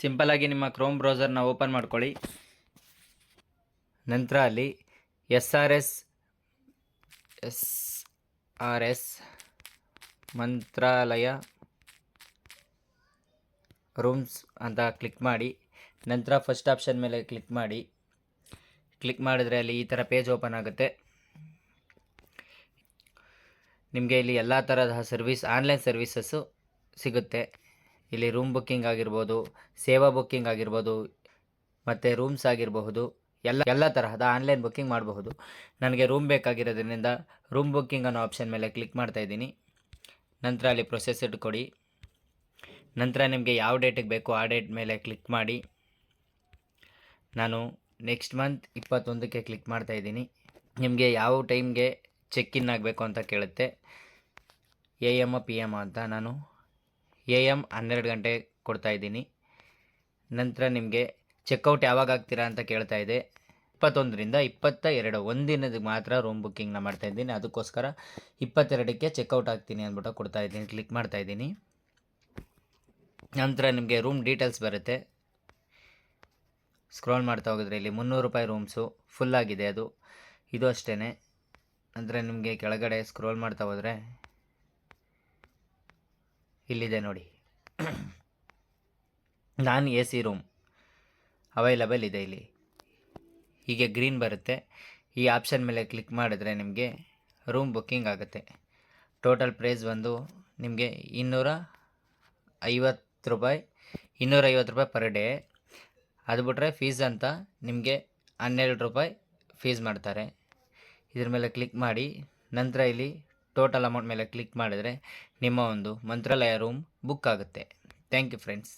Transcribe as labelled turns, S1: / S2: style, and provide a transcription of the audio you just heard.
S1: ಸಿಂಪಲಾಗಿ ನಿಮ್ಮ Chrome ಬ್ರೌಸರ್ನ open ಮಾಡ್ಕೊಳ್ಳಿ. ನಂತರ ಅಲ್ಲಿ S R S S R S Mantralaya rooms ಅಂತ ಕ್ಲಿಕ್ ಮಾಡಿ. ನಂತರ ಫಸ್ಟ್ ಆಪ್ಷನ್ ಮೇಲೆ ಕ್ಲಿಕ್ ಮಾಡಿ. ಕ್ಲಿಕ್ ಮಾಡಿದರೆ ಅಲ್ಲಿ ಈ ಥರ ಪೇಜ್ ಓಪನ್ ಆಗುತ್ತೆ. ನಿಮಗೆ ಇಲ್ಲಿ ಎಲ್ಲ ತರಹದ ಸರ್ವಿಸ್ ಆನ್ಲೈನ್ ಸರ್ವಿಸಸ್ಸು ಸಿಗುತ್ತೆ. ಇಲ್ಲಿ ರೂಮ್ ಬುಕ್ಕಿಂಗ್ ಆಗಿರ್ಬೋದು, ಸೇವಾ ಬುಕ್ಕಿಂಗ್ ಆಗಿರ್ಬೋದು, ಮತ್ತು ರೂಮ್ಸ್ ಆಗಿರಬಹುದು, ಎಲ್ಲ ಎಲ್ಲ ತರಹದ ಆನ್ಲೈನ್ ಬುಕ್ಕಿಂಗ್ ಮಾಡಬಹುದು. ನನಗೆ ರೂಮ್ ಬೇಕಾಗಿರೋದ್ರಿಂದ ರೂಮ್ ಬುಕ್ಕಿಂಗ್ ಅನ್ನೋ ಆಪ್ಷನ್ ಮೇಲೆ ಕ್ಲಿಕ್ ಮಾಡ್ತಾ ಇದ್ದೀನಿ. ನಂತರ ಅಲ್ಲಿ ಪ್ರೊಸೆಸ್ ಕೊಡಿ ನಂತರ ನಿಮಗೆ ಯಾವ ಡೇಟಿಗೆ ಬೇಕು ಆ ಡೇಟ್ ಮೇಲೆ ಕ್ಲಿಕ್ ಮಾಡಿ. ನಾನು ನೆಕ್ಸ್ಟ್ ಮಂತ್ ಇಪ್ಪತ್ತೊಂದಕ್ಕೆ ಕ್ಲಿಕ್ ಮಾಡ್ತಾ ಇದ್ದೀನಿ. ನಿಮಗೆ ಯಾವ ಟೈಮ್ಗೆ ಚೆಕ್ ಇನ್ ಆಗಬೇಕು ಅಂತ ಕೇಳುತ್ತೆ. ಎ ಎಂ ಪಿ ಎಂ ಅಂತ ನಾನು ಎ ಎಂ ಹನ್ನೆರಡು ಗಂಟೆ ಕೊಡ್ತಾ ಇದ್ದೀನಿ. ನಂತರ ನಿಮಗೆ ಚೆಕ್ಔಟ್ ಯಾವಾಗ ಆಗ್ತೀರಾ ಅಂತ ಕೇಳ್ತಾ ಇದೆ. ಇಪ್ಪತ್ತೊಂದರಿಂದ ಇಪ್ಪತ್ತ ಎರಡು, ಒಂದಿನದ ಮಾತ್ರ ರೂಮ್ ಬುಕ್ಕಿಂಗ್ನ ಮಾಡ್ತಾ ಇದ್ದೀನಿ. ಅದಕ್ಕೋಸ್ಕರ ಇಪ್ಪತ್ತೆರಡಕ್ಕೆ ಚೆಕ್ಔಟ್ ಆಗ್ತೀನಿ ಅಂದ್ಬಿಟ್ಟು ಕೊಡ್ತಾ ಇದ್ದೀನಿ, ಕ್ಲಿಕ್ ಮಾಡ್ತಾ ಇದ್ದೀನಿ. ನಂತರ ನಿಮಗೆ ರೂಮ್ ಡೀಟೇಲ್ಸ್ ಬರುತ್ತೆ. ಸ್ಕ್ರೋಲ್ ಮಾಡ್ತಾ ಹೋಗಿದ್ರೆ ಇಲ್ಲಿ ಮುನ್ನೂರು ರೂಪಾಯಿ ರೂಮ್ಸು ಫುಲ್ ಆಗಿದೆ ಅದು. ಇದು ಅಷ್ಟೇ ನಂತರ ನಿಮಗೆ ಕೆಳಗಡೆ ಸ್ಕ್ರೋಲ್ ಮಾಡ್ತಾ ಹೋದರೆ ಇಲ್ಲಿದೆ ನೋಡಿ. Non A C room. Available ಇದೆ ಇಲ್ಲಿ. ಹೀಗೆ ಗ್ರೀನ್ ಬರುತ್ತೆ. ಈ ಆಪ್ಷನ್ ಮೇಲೆ ಕ್ಲಿಕ್ ಮಾಡಿದ್ರೆ ನಿಮಗೆ ರೂಮ್ ಬುಕ್ಕಿಂಗ್ ಆಗುತ್ತೆ. ಟೋಟಲ್ ಪ್ರೈಸ್ ಬಂದು ನಿಮಗೆ ಇನ್ನೂರ ಐವತ್ತು ರೂಪಾಯಿ ಇನ್ನೂರೈವತ್ತು ರೂಪಾಯಿ ಪರ್ ಡೇ ಅದು ಬಿಟ್ಟರೆ ಫೀಸ್ ಅಂತ ನಿಮಗೆ ಹನ್ನೆರಡು ರೂಪಾಯಿ ಫೀಸ್ ಮಾಡ್ತಾರೆ. ಇದ್ರ ಮೇಲೆ ಕ್ಲಿಕ್ ಮಾಡಿ, ನಂತರ ಇಲ್ಲಿ ಟೋಟಲ್ ಅಮೌಂಟ್ ಮೇಲೆ ಕ್ಲಿಕ್ ಮಾಡಿದರೆ ನಿಮ್ಮ ಒಂದು ಮಂತ್ರಾಲಯ ರೂಮ್ ಬುಕ್ ಆಗುತ್ತೆ. Thank you friends